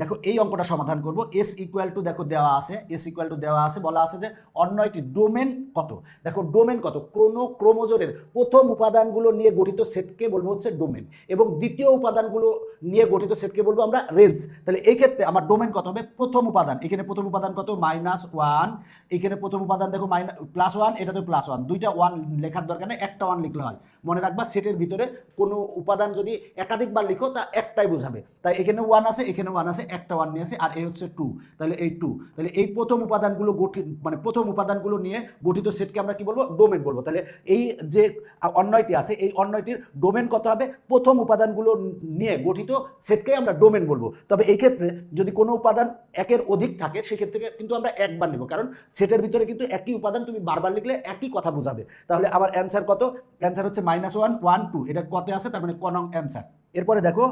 দেখো এই অঙ্কটা সমাধান করব। এস ইকুয়াল টু দেখো দেওয়া আছে এস ইকুয়াল টু দেওয়া আছে, বলা আছে যে অন্য একটি ডোমেন কত? দেখো ডোমেন কত? ক্রোনো ক্রোমোজোরের প্রথম উপাদানগুলো নিয়ে গঠিত সেটকে বলব হচ্ছে ডোমেন এবং দ্বিতীয় উপাদানগুলো নিয়ে গঠিত সেটকে বলব আমরা রেঞ্জ তাহলে এই ক্ষেত্রে আমার ডোমেন কত হবে? প্রথম উপাদান। এখানে প্রথম উপাদান কত? মাইনাস ওয়ান এখানে প্রথম উপাদান দেখো মাইনাস প্লাস ওয়ান এটা তো প্লাস ওয়ান দুইটা ওয়ান লেখার দরকার নেই, একটা ওয়ান লিখলে হয়। মনে রাখবা সেটের ভিতরে কোনো উপাদান যদি একাধিকবার লিখো তা একটাই বোঝাবে। তাই এখানে ওয়ান আছে, এখানে ওয়ান আছে একটা ওয়ান আছে আর এই হচ্ছে টু তাহলে এই টু তাহলে এই প্রথম উপাদানগুলো গঠিত মানে প্রথম উপাদানগুলো নিয়ে গঠিত সেটকে আমরা কি বলব? ডোমেন বলব। তাহলে এই যে অন্যয়টি আছে, এই অন্যয়টির ডোমেন কত হবে? প্রথম উপাদানগুলো নিয়ে গঠিত সেটকে আমরা ডোমেন বলব। তবে এই ক্ষেত্রে যদি কোনো উপাদান একের অধিক থাকে, সেক্ষেত্রে কিন্তু আমরা একবার নেব, কারণ সেটের ভিতরে কিন্তু একই উপাদান তুমি বারবার লিখলে একই কথা বোঝাবে। তাহলে আমার অ্যান্সার কত? অ্যান্সার হচ্ছে মাইনাস ওয়ান ওয়ান টু এটা কত আছে তার মানে কনং অ্যান্সার এরপরে দেখো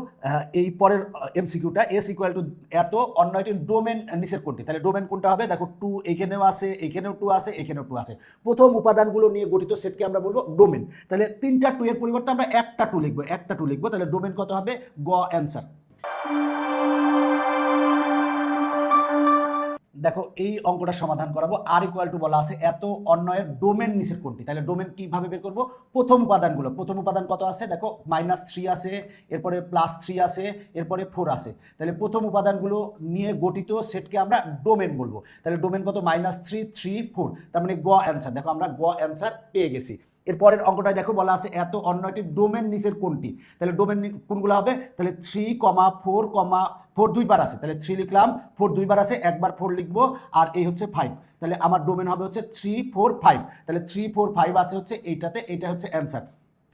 এই পরের এমসিকিউটা এস ইকুয়াল টু এত অন্য একটি ডোমেন নিষেধ কোনটি? তাহলে ডোমেন কোনটা হবে? দেখো টু এখানেও আছে, এখানেও টু আছে, এখানেও টু আছে। প্রথম উপাদানগুলো নিয়ে গঠিত সেটকে আমরা বলব ডোমেন তাহলে তিনটা টু এর পরিবর্তে আমরা একটা টু লিখব, একটা টু লিখব, তাহলে ডোমেন কত হবে? গ অ্যান্সার দেখো, এই অঙ্কটা সমাধান করাবো। আর ইকুয়াল টু বলা আছে, এত অন্যয়ের ডোমেন নিচের কোনটি? তাহলে ডোমেন কীভাবে বের করব? প্রথম উপাদানগুলো। প্রথম উপাদান কত আছে? দেখো মাইনাস থ্রি আছে, এরপরে প্লাস থ্রি আছে, এরপরে ফোর আছে। তাহলে প্রথম উপাদানগুলো নিয়ে গঠিত সেটকে আমরা ডোমেন বলব। তাহলে ডোমেন কত? মাইনাস থ্রি থ্রি ফোর তার মানে গ অ্যান্সার দেখো, আমরা গ অ্যান্সার পেয়ে গেছি। এরপরের অঙ্কটায় দেখো বলা আছে এত অন্যটি ডোমেন নিচের কোনটি? তাহলে ডোমেন কোনগুলো হবে? তাহলে three comma four comma four দুইবার আছে। তাহলে থ্রি লিখলাম ফোর দুইবার আছে, একবার ফোর লিখব, আর এই হচ্ছে ফাইভ তাহলে আমার ডোমেন হবে হচ্ছে থ্রি ফোর ফাইভ তাহলে থ্রি ফোর ফাইভ আছে হচ্ছে এইটাতে, এইটা হচ্ছে অ্যান্সার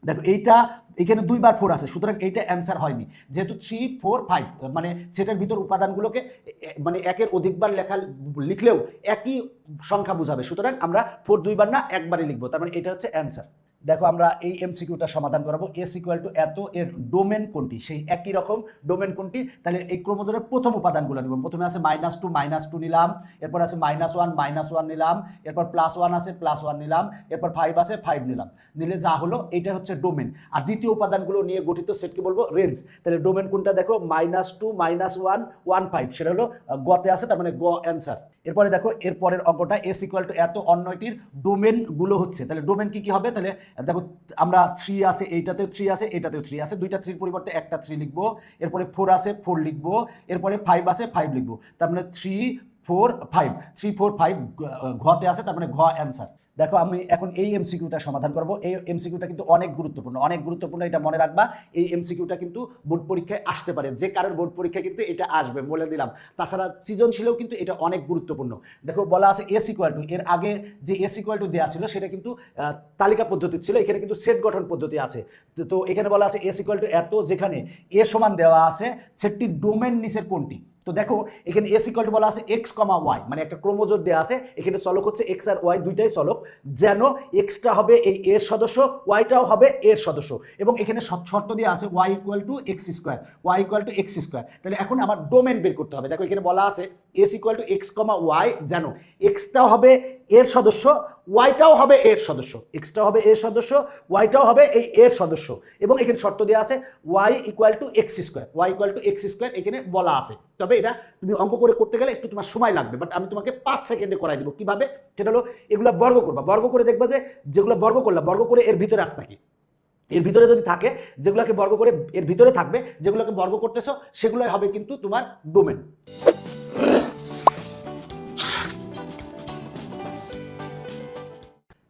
দেখো, এইটা এখানে দুইবার ফোর আছে, সুতরাং এইটা অ্যান্সার হয়নি। যেহেতু থ্রি ফোর ফাইভ মানে সেটার ভিতর উপাদানগুলোকে মানে একের অধিকবার লেখা, লিখলেও একই সংখ্যা বোঝাবে। সুতরাং আমরা ফোর দুইবার না, একবারই লিখব। তার মানে এটা হচ্ছে অ্যান্সার দেখো আমরা এই এমসিকিউটা সমাধান করাবো। এস ইকুয়াল টু এত এর ডোমেন কোনটি? সেই একই রকম ডোমেন কোনটি? তাহলে এই ক্রোমোজোমের প্রথম উপাদানগুলো নিব। প্রথমে আছে মাইনাস টু মাইনাস টু নিলাম। এরপর আছে মাইনাস ওয়ান মাইনাস ওয়ান নিলাম। এরপর প্লাস ওয়ান আছে প্লাস ওয়ান নিলাম। এরপর ফাইভ আছে ফাইভ নিলাম। নিলে যা হলো এটা হচ্ছে ডোমেন আর দ্বিতীয় উপাদানগুলো নিয়ে গঠিত সেটকে বলব? রেঞ্জ তাহলে ডোমেন কোনটা দেখো? Minus two minus one one five সেটা হলো গতে আছে, তার মানে গ অ্যান্সার এরপরে দেখো, এরপরের অঙ্কটা এস ইকুয়াল টু এত অন্যটির ডোমেনগুলো হচ্ছে। তাহলে ডোমেন কি কি হবে? তাহলে দেখো, আমরা থ্রি আছে, এইটাতেও থ্রি আছে এইটাতেও থ্রি আছে। দুইটা থ্রির পরিবর্তে একটা থ্রি লিখব। এরপরে ফোর আছে ফোর লিখব। এরপরে ফাইভ আছে ফাইভ লিখব। তার মানে three four five three four five ঘতে আছে, তার মানে ঘ অ্যান্সার দেখো, আমি এখন এই এমসিকিউটা সমাধান করব। এই এমসিকিউটা কিন্তু অনেক গুরুত্বপূর্ণ। অনেক গুরুত্বপূর্ণ এটা মনে রাখবা। এই এমসিকিউটা কিন্তু বোর্ড পরীক্ষায় আসতে পারে। যে কারোর বোর্ড পরীক্ষায় কিন্তু এটা আসবে বলে দিলাম। তাছাড়া সৃজনশীলেও কিন্তু এটা অনেক গুরুত্বপূর্ণ। দেখো, বলা আছে এস ইকুয়াল টু এর আগে যে এস ইকুয়াল টু দেওয়া ছিল, সেটা কিন্তু তালিকা পদ্ধতি ছিল। এখানে কিন্তু সেট গঠন পদ্ধতি আছে। তো- এখানে বলা আছে এস ইকুয়াল টু এত যেখানে এ সমান দেওয়া আছে সেটটি ডোমেন নিচের কোনটি? তো দেখো, এখানে এস ইকল টু বলা আছে এক্স কমা ওয়াই মানে একটা ক্রোমোজোর দেওয়া আছে। এখানে চলক হচ্ছে এক্স আর ওয়াই দুইটাই চলক, যেন এক্সটা হবে এই এর সদস্য ওয়াইটাও হবে এর সদস্য। এবং এখানে শর্ত দেওয়া আছে y equal to x square y equal to x square তাহলে এখন আমার ডোমেন বের করতে হবে। দেখো, এখানে বলা আছে S equal to x comma y যেন এক্সটাও হবে এর সদস্য ওয়াইটাও হবে এর সদস্য এক্সটাও হবে এর সদস্য ওয়াইটাও হবে এই এর সদস্য। এবং এখানে শর্ত দেওয়া আছে y equal to x square, y equal to x square এখানে বলা আছে। তবে এটা তুমি অঙ্ক করে করতে গেলে একটু তোমার সময় লাগবে বাট আমি তোমাকে পাঁচ সেকেন্ডে করাই দেবো। কীভাবে? সেটা হলো এগুলো বর্গ করবা। বর্গ করে দেখবা যে যেগুলো বর্গ করলা, বর্গ করে এর ভিতরে আসতে নাকি? এর ভিতরে যদি থাকে, যেগুলোকে বর্গ করে এর ভিতরে থাকবে, যেগুলোকে বর্গ করতেছো, সেগুলোই হবে কিন্তু তোমার ডোমেন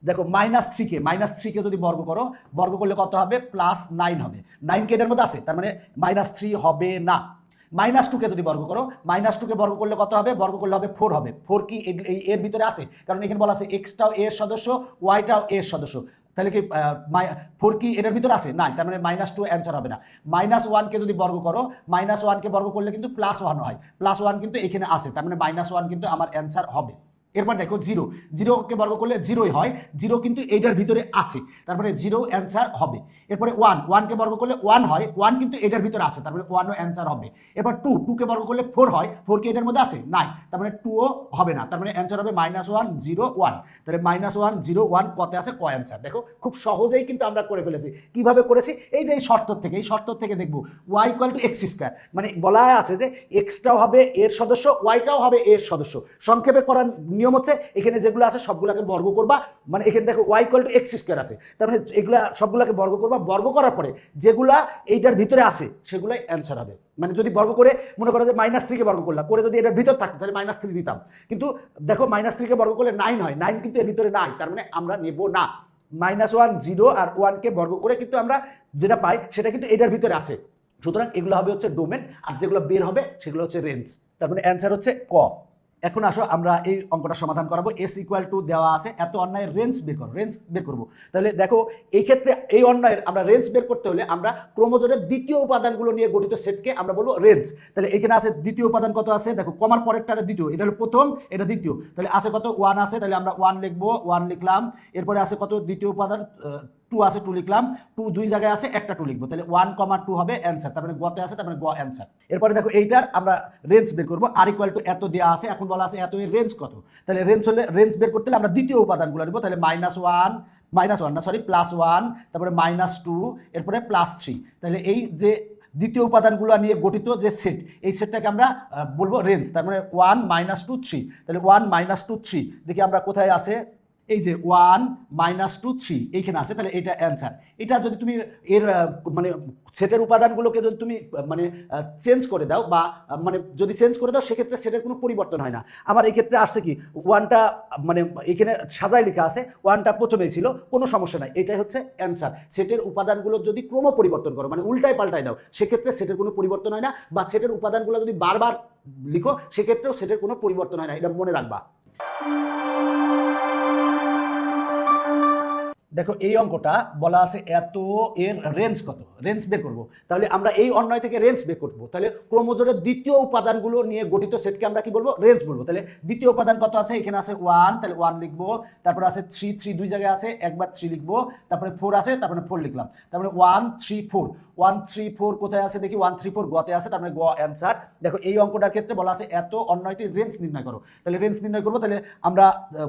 দেখো মাইনাস থ্রিকে মাইনাস থ্রিকে যদি বর্গ করো, বর্গ করলে কত হবে? প্লাস নাইন হবে। নাইন কে এটার মধ্যে আছে, তার মানে মাইনাস থ্রি হবে না। মাইনাস টুকে যদি বর্গ করো মাইনাস টুকে বর্গ করলে কত হবে? বর্গ করলে হবে ফোর হবে। ফোর কি এর ভিতরে আছে? কারণ এখানে বলা আছে এক্সটাও এর সদস্য ওয়াইটাও এর সদস্য। তাহলে কি ফোর কি এটার ভিতরে আছে? না তার মানে মাইনাস টু অ্যান্সার হবে না। মাইনাস ওয়ানকে যদি বর্গ করো মাইনাস ওয়ানকে বর্গ করলে কিন্তু প্লাস ওয়ান হয়। প্লাস ওয়ান কিন্তু এখানে আছে, তার মানে মাইনাস ওয়ান কিন্তু আমার অ্যান্সার হবে। এরপর দেখো জিরো জিরোকে বর্গ করলে জিরোই হয়। জিরো কিন্তু এইটার ভিতরে আছে। তারপরে জিরো অ্যান্সার হবে। এরপরে ওয়ান ওয়ানকে বর্গ করলে ওয়ান হয়। ওয়ান কিন্তু এটার ভিতরে আছে। তারপরে ওয়ানও অ্যান্সার হবে। এরপর টু টুকে বর্গ করলে ফোর হয়। ফোর কি এটার মধ্যে আছে? নাই তার মানে টুও হবে না। তার মানে অ্যান্সার হবে মাইনাস ওয়ান জিরো ওয়ান তাহলে মাইনাস ওয়ান জিরো ওয়ান কতে আছে ক অ্যান্সার দেখো, খুব সহজেই কিন্তু আমরা করে ফেলেছি। কীভাবে করেছি? এই যে এই শর্ত থেকে, এই শর্ত থেকে দেখব। Y equal to x square মানে বলা আছে যে এক্সটাও হবে এর সদস্য ওয়াইটাও হবে এর সদস্য। সংক্ষেপে করার নিয়ম হচ্ছে এখানে যেগুলো আছে সবগুলোকে বর্গ করবা। মানে এখানে দেখো y equal to x square আছে। তার মানে এগুলা সবগুলোকে বর্গ করবা। বর্গ করার পরে যেগুলা এইটার ভিতরে আছে, সেগুলাই অ্যান্সার হবে। মানে যদি বর্গ করে মনে করো যে মাইনাস থ্রিকে বর্গ করলাম, করে যদি এটার ভিতর থাকতো, তাহলে মাইনাস থ্রি দিতাম। কিন্তু দেখো মাইনাস থ্রিকে বর্গ করলে নাইন হয়। নাইন কিন্তু এর ভিতরে নাই। তার মানে আমরা নেব না। মাইনাস ওয়ান জিরো আর ওয়ানকে বর্গ করে কিন্তু আমরা যেটা পাই, সেটা কিন্তু এটার ভিতরে আছে। সুতরাং এগুলো হবে হচ্ছে ডোমেন আর যেগুলো বের হবে, সেগুলো হচ্ছে রেঞ্জ তার মানে অ্যান্সার হচ্ছে ক। এখন আসো, আমরা এই অঙ্কটা সমাধান করাবো। এস ইকুয়াল টু দেওয়া আছে, এত অন্যায়ের রেঞ্জ বের করো রেঞ্জ বের করব। তাহলে দেখো, এই ক্ষেত্রে এই অন্যায়ের আমরা রেঞ্জ বের করতে হলে আমরা ক্রোমোজোমের দ্বিতীয় উপাদানগুলো নিয়ে গঠিত সেটকে আমরা বলব রেঞ্জ তাহলে এখানে আছে দ্বিতীয় উপাদান কত আছে? দেখো কমার পরেরটা দ্বিতীয়, এটা হলো প্রথম, এটা দ্বিতীয়। তাহলে আছে কত? ওয়ান আছে, তাহলে আমরা ওয়ান লিখব ওয়ান লিখলাম। এরপরে আছে কত? দ্বিতীয় উপাদান টু আছে টু লিখলাম টু দুই জায়গায় আছে, একটা টু লিখব। তাহলে ওয়ান কমা টু হবে অ্যান্সার তার মানে গতে আছে, তার মানে গ অ্যান্সার এরপরে দেখো এইটার আমরা রেঞ্জ বের করব আর ইকুয়াল টু এত দেওয়া আছে, এখন বলা আছে এত এর রেঞ্জ কত। তাহলে রেঞ্জ হলে রেঞ্জ বের করতে হলে আমরা দ্বিতীয় উপাদানগুলো নেব, তাহলে মাইনাস ওয়ান মাইনাস ওয়ান না সরি প্লাস ওয়ান তারপরে মাইনাস টু এরপরে প্লাস থ্রি তাহলে এই যে দ্বিতীয় উপাদানগুলো নিয়ে গঠিত যে সেট এই সেটটাকে আমরা বলব রেঞ্জ তার মানে ওয়ান মাইনাস টু থ্রি তাহলে ওয়ান মাইনাস টু থ্রি দেখি আমরা কোথায় আছে? এই যে ওয়ান মাইনাস টু থ্রি, এইখানে আছে, তাহলে এটা অ্যান্সার এটা যদি তুমি এর মানে সেটের উপাদানগুলোকে যদি তুমি মানে চেঞ্জ করে দাও বা মানে যদি চেঞ্জ করে দাও, সেক্ষেত্রে সেটের কোনো পরিবর্তন হয় না। আমার এই ক্ষেত্রে আসছে কি, ওয়ানটা মানে এখানে সাজায় লেখা আছে, ওয়ানটা প্রথমেই ছিল, কোনো সমস্যা নাই, এটাই হচ্ছে অ্যান্সার সেটের উপাদানগুলো যদি ক্রম পরিবর্তন করো মানে উল্টায় পাল্টায় দাও, সেক্ষেত্রে সেটের কোনো পরিবর্তন হয় না, বা সেটের উপাদানগুলো যদি বারবার লিখো, সেক্ষেত্রেও সেটের কোনো পরিবর্তন হয় না, এটা মনে রাখবা। দেখো এই অঙ্কটা বলা আছে এত এর রেঞ্জ কত? রেঞ্জ বের করব। তাহলে আমরা এই অন্যায় থেকে রেঞ্জ বের করব। তাহলে ক্রোমোজোমের দ্বিতীয় উপাদানগুলো নিয়ে গঠিত সেটকে আমরা কি বলব? রেঞ্জ বলব। তাহলে দ্বিতীয় উপাদান কত আছে? এখানে আছে ওয়ান তাহলে ওয়ান লিখব। তারপরে আছে থ্রি থ্রি দুই জায়গায় আছে, একবার থ্রি লিখব। তারপরে ফোর আছে, তারপরে ফোর লিখলাম। তারপরে one three four one three four কোথায় আছে? দেখি ওয়ান থ্রি ফোর গতে আছে তারপরে গ অ্যান্সার দেখো এই অঙ্কটার ক্ষেত্রে বলা আছে এত অন্যয়টির রেঞ্জ নির্ণয় করো। তাহলে রেঞ্জ নির্ণয় করব। তাহলে আমরা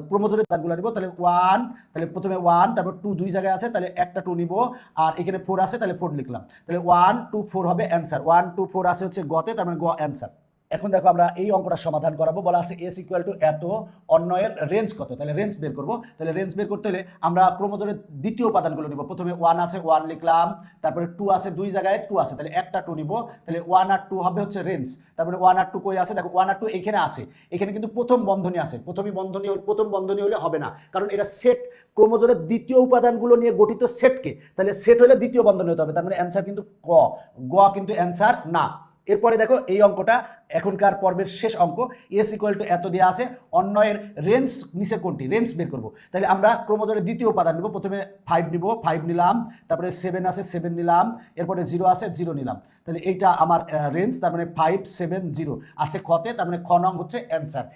ক্রোমোজোমের দানগুলো নিব। তাহলে ওয়ান তাহলে প্রথমে ওয়ান তারপর টু দুই জায়গায় আছে, তাহলে একটা টু নিব। আর এখানে ফোর আছে, তাহলে ফোর লিখলাম। তাহলে ওয়ান টু ফোর হবে অ্যান্সার ওয়ান টু ফোর আছে হচ্ছে গতে, তার মানে গ অ্যান্সার এখন দেখো আমরা এই অঙ্কটা সমাধান করাবো। বলা আছে এস ইকুয়াল টু এত অন্যয়ের রেঞ্জ কত? তাহলে রেঞ্জ বের করব। তাহলে রেঞ্জ বের করতে হলে আমরা ক্রোমোজোমের দ্বিতীয় উপাদানগুলো নিব। প্রথমে ওয়ান আছে ওয়ান লিখলাম। তারপরে টু আছে, দুই জায়গায় টু আছে। তাহলে একটা টু নিব। তাহলে ওয়ান আর টু হবে হচ্ছে রেঞ্জ তারপরে ওয়ান আর টু কই আছে? দেখো ওয়ান আর টু এখানে আছে। এখানে কিন্তু প্রথম বন্ধনী আছে। প্রথমই বন্ধনী প্রথম বন্ধনী হলে হবে না। কারণ এটা সেট ক্রোমোজোমের দ্বিতীয় উপাদানগুলো নিয়ে গঠিত সেটকে তাহলে সেট হলে দ্বিতীয় বন্ধনী হতে হবে। তার মানে অ্যান্সার কিন্তু ক। গ কিন্তু অ্যান্সার না। এরপরে দেখো এই অঙ্কটা এখনকার পর্বের শেষ অঙ্ক। এস ইকুয়াল টু এত দেওয়া আছে অন্যয়ের রেঞ্জ নিচে কোনটি? রেঞ্জ বের করব। তাহলে আমরা ক্রোমোজোমের দ্বিতীয় উপাদান নেব, প্রথমে ফাইভ নিব ফাইভ নিলাম, তারপরে সেভেন আছে সেভেন নিলাম, এরপরে জিরো আছে জিরো নিলাম। তাহলে এইটা আমার রেঞ্জ তার মানে ফাইভ সেভেন জিরো আছে খতে তার মানে খ নং হচ্ছে অ্যান্সার